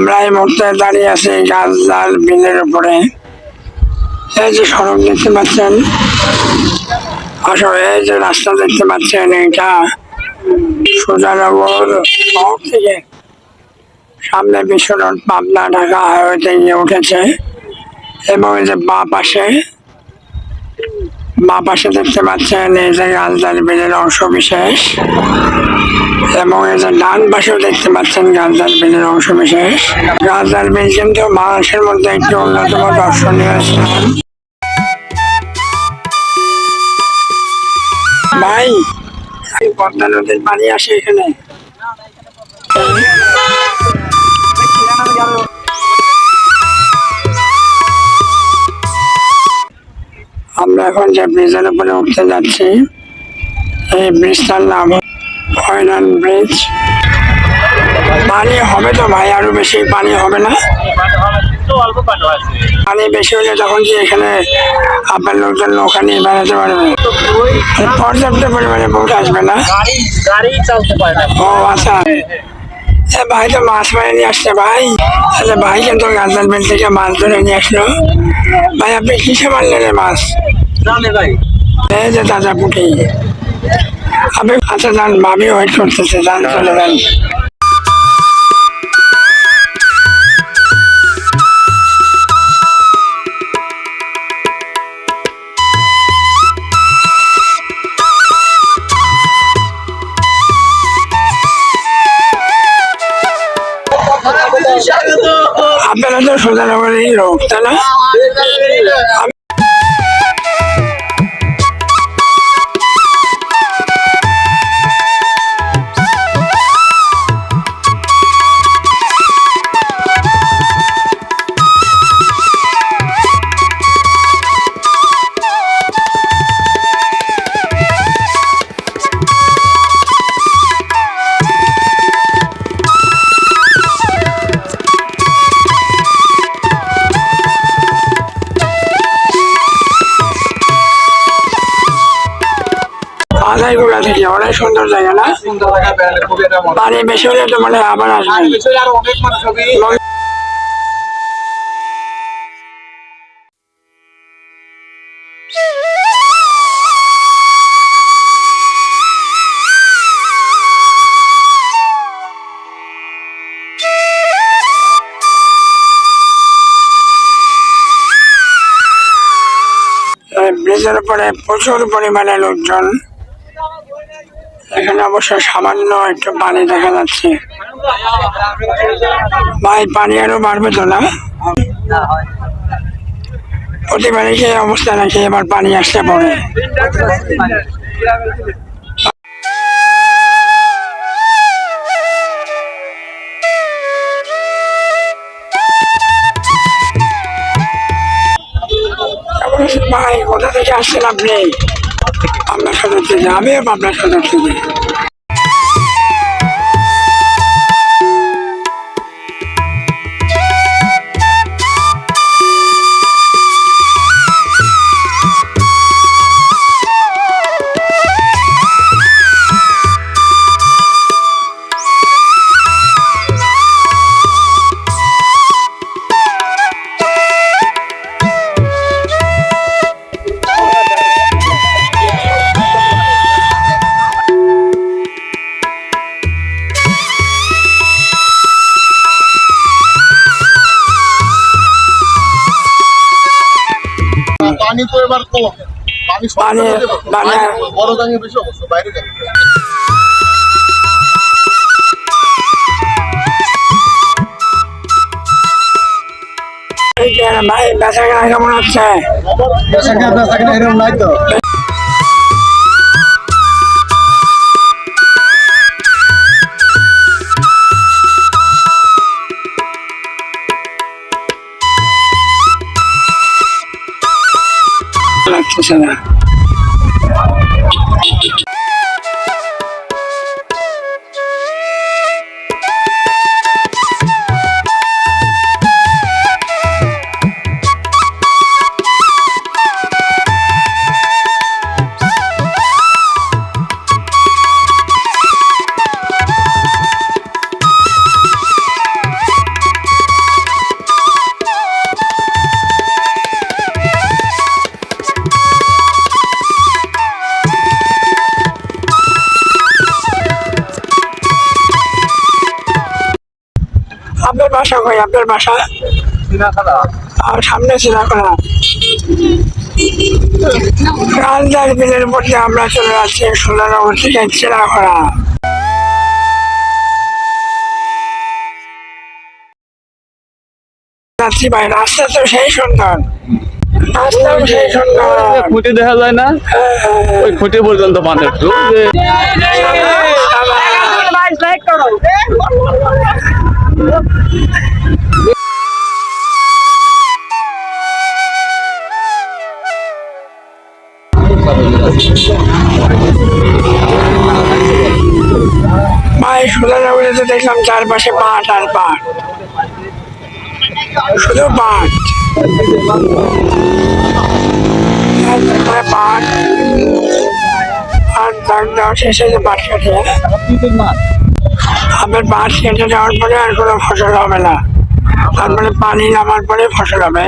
আমরা এই মুহূর্তে দাঁড়িয়ে আছি গাছদার বিলের উপরে। এই যে সড়ক দেখতে পাচ্ছেন, আসলে এই যে রাস্তা দেখতে পাচ্ছেন, এটা সুজানগর শহর থেকে সামনে বিশ্ব রোড পাবনা ঢাকা হাইওয়েতে গিয়ে উঠেছে। এবং এই যে বাপ পাশে বাঁ পাশে দেখতে পাচ্ছেন এই যে গাছদার বিলের অংশ বিশেষ এবং যে ডান পাশেও দেখতে পাচ্ছেন গাছদার বিলের অংশ বিশেষ গাছদার বিল কিন্তু বাংলাদেশের মধ্যে একটি অন্যতম দর্শনীয় স্থান। ভাই পদ্মা নদীর পানি আসে এখানে? আমরা এখন যে ব্রিজের উপরে উঠতে যাচ্ছি এই ব্রিজটার নাম ফয়নান ব্রিজ। পানি হবে তো ভাই আরও বেশি পানি হবে না? পানি বেশি হলে তখন কি এখানে আপনার লোকজন নৌকা নিয়ে বেড়াতে পারবে? পর্যাপ্ত পরিমাণে বোট আসবে না। ও আচ্ছা। ভাই তো মাছ মেরে নিয়ে আসছে ভাই। আচ্ছা ভাই কিন্তু গাছদার বিল থেকে মাছ ধরে নিয়ে আসলো। ভাই আপনি কিসে মারলেন মাছ? ভাই। এই যে দাদা পুটি আপনি আচ্ছা যান ভাবি ওয়েট করতেছে যান চলে যান। আপনারা তো সোজানগরেরই লোক তাই না? আধারগুলা থেকে অনেক সুন্দর জায়গা না? পানি বেশি হলে তো মানে আবার আসবে। ব্রিজের উপরে প্রচুর পরিমাণে লোকজন। এখানে অবশ্য সামান্য একটু পানি দেখা যাচ্ছে। ভাই, পানি আরও বাড়বে তো না? প্রতিবারই সেই অবস্থা নাকি, এবার পানি আসতে পড়ে ভাই, কোথা থেকে আসছেন আপনি? আপনার থেকে আমি আপনার থেকে পানি তো এবার কম পানি। পানি- বাইরে- বড় দাঙ্গে বেশি অবশ্য বাইরে যাবে হচ্ছে। এরকম নাই তো। siya কই আপনার বাসা? আর সামনে চিনা করা বিলের মধ্যে আমরা চলে যাচ্ছি সোনারগর থেকে চিনা করা যাচ্ছি ভাই রাস্তা তো সেই সুন্দর। রাস্তাও সেই সুন্দর। খুঁটি দেখা যায় না? ওই খুঁটি পর্যন্ত পানি যে তো দেখলাম চারপাশে পাট আর পাট। শুধু পাট। আর কেটে। কেটে দেওয়ার পরে আর কোনো ফসল হবে না। তারপরে পানি নামার পরে ফসল হবে